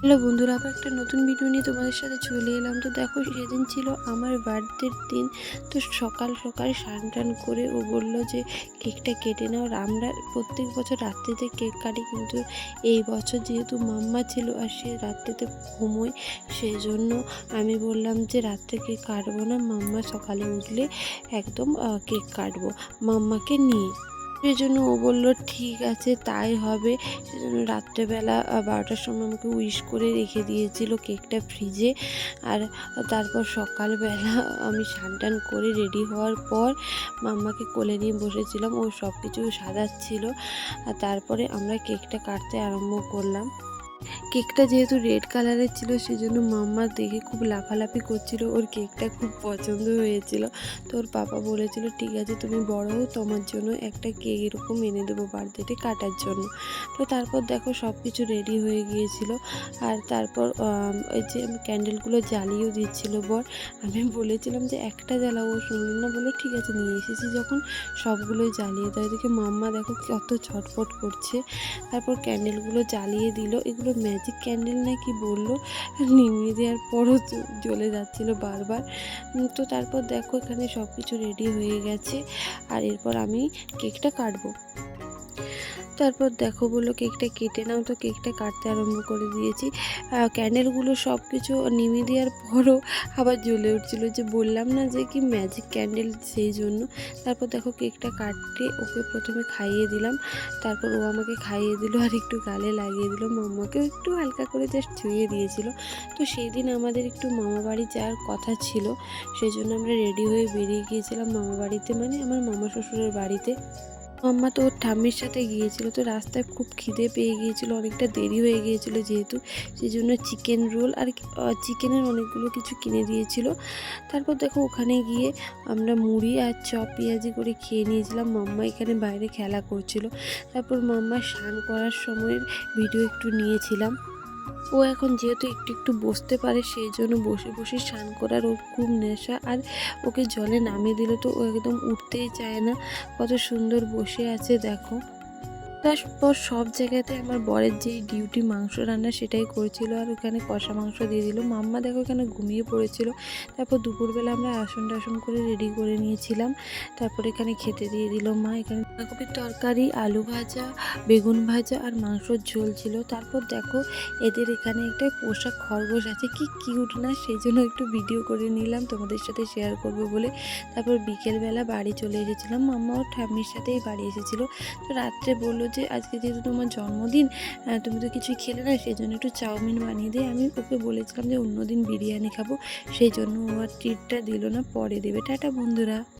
Hello বন্ধুরা, আবার একটা নতুন ভিডিও নিয়ে তোমাদের সাথে চলে এলাম। তো দেখো, সেদিন ছিল আমার বার্থডের দিন। তো সকাল সকাল স্নান টান করে ও বলল যে, কেকটা কেটে নাও। আর আমরা প্রত্যেক বছর রাত্রিতে কেক কাটি, কিন্তু এই বছর যেহেতু মাম্মা ছিল আর সে রাত্রিতে ঘুমোয় সেই জন্য আমি বললাম যে, রাত্রে কেক কাটবো না, মাম্মা সকালে উঠলে একদম কেক কাটবো, মাম্মাকে নিয়ে। সেই জন্য ও বলল, ঠিক আছে, তাই হবে। সেজন্য রাত্রেবেলা বারোটার সময় আমাকে উইশ করে রেখে দিয়েছিল কেকটা ফ্রিজে আর তারপর সকালবেলা আমি টান করে রেডি হওয়ার পর মাম্মাকে কোলে নিয়ে বসেছিলাম। ও সব কিছু সাজাচ্ছিল। আর তারপরে আমরা কেকটা কাটতে আরম্ভ করলাম। কেকটা যেহেতু রেড কালারের ছিল, সেজন্য মাম্মা দেখে খুব লাফালাফি করছিল। ওর কেকটা খুব পছন্দ হয়েছিল। তো ওর পাপা বলেছিল, ঠিক আছে, তুমি বড় হও, তোমার জন্য একটা কেক এরকম এনে দেবো বার্থডেতে কাটার জন্য। তো তারপর দেখো সব কিছু রেডি হয়ে গিয়েছিল। আর তারপর ওই যে ক্যান্ডেলগুলো জ্বালিয়েও দিচ্ছিল বর। আমি বলেছিলাম যে, একটা জ্বালাবো, শুনলো না? বলে ঠিক আছে, নিয়ে এসেছি। যখন সবগুলোই জ্বালিয়ে দেয় দেখে মাম্মা দেখো কত ছটফট করছে। তারপর ক্যান্ডেলগুলো জ্বালিয়ে দিল। এগুলো ম্যাজিক ক্যান্ডেল নাকি বলল নিমিয়ে দেওয়ার পরও জ্বলে যাচ্ছিল বারবার। তো তারপর দেখো এখানে সব কিছু রেডি হয়ে গেছে। আর এরপর আমি কেকটা কাটবো। তারপর দেখো বলল কেকটা কেটে নাও। তো কেকটা কাটতে আরম্ভ করে দিয়েছি। ক্যান্ডেলগুলো সব কিছু নিভিয়ে দেওয়ার পরও আবার জ্বলে উঠছিল যে বললাম না যে কি ম্যাজিক ক্যান্ডেল সেই জন্য। তারপর দেখো কেকটা কাটতে ওকে প্রথমে খাইয়ে দিলাম। তারপর ও আমাকে খাইয়ে দিল আর একটু গালে লাগিয়ে দিল। মাম্মাকেও একটু হালকা করে জাস্ট ছুঁয়ে দিয়েছিল। তো সেই দিন আমাদের একটু মামা বাড়ি যাওয়ার কথা ছিল। সেই জন্য আমরা রেডি হয়ে বেরিয়ে গিয়েছিলাম মামা বাড়িতে। মানে আমার মামা শ্বশুরের বাড়িতে। মাম্মা তো ওর ঠাম্মির সাথে গিয়েছিল, তো রাস্তায় খুব খিদে পেয়ে গিয়েছিল, অনেকটা দেরি হয়ে গিয়েছিল যেহেতু সেই জন্য চিকেন রোল আর চিকেনের অনেকগুলো কিছু কিনে দিয়েছিল। তারপর দেখো ওখানে গিয়ে আমরা মুড়ি আর চপ পেঁয়াজি করে খেয়ে নিয়েছিলাম, মাম্মা এখানে বাইরে খেলা করছিল। তারপর মাম্মা স্নান করার সময়ের ভিডিও একটু নিয়েছিলাম। ও এখন যেহেতু একটু একটু বসতে পারে, সেই জন্য বসে বসে স্নান করার ওর খুব নেশা। আর ওকে জলে নামিয়ে দিলে তো ও একদম উঠতেই চায় না। কত সুন্দর বসে আছে, দেখো। তারপর সব জায়গাতে আমার বরের যেই ডিউটি মাংস রান্না সেটাই করছিল আর ওখানে কষা মাংস দিয়ে দিল। মাম্মা দেখো এখানে ঘুমিয়ে পড়েছিল। তারপর দুপুরবেলা আমরা আসন টাসন করে রেডি করে নিয়েছিলাম। তারপর এখানে খেতে দিয়ে দিল মা। এখানে বাঁধাকপির তরকারি, আলু ভাজা, বেগুন ভাজা আর মাংসর ঝোল ছিল। তারপর দেখো এদের এখানে একটা পোষা খরগোশ আছে। কি কিউট না? সেই জন্য একটু ভিডিও করে নিলাম। তোমাদের সাথে শেয়ার করব বলে। তারপর বিকেলবেলা বাড়ি চলে এসেছিলাম। মাম্মা ও ঠাম্মির সাথেই বাড়ি এসেছিল। তো রাত্রে বলল যে আজকে যেহেতু তোমার জন্মদিন তুমি তো কিছুই খেলে না, সেই জন্য একটু চাউমিন বানিয়ে দিয়ে আমি ওকে বলেছিলাম যে অন্যদিন বিরিয়ানি খাব, সেই জন্য ও আর ট্রিটটা দিল না, পরে দেবে। টাটা বন্ধুরা।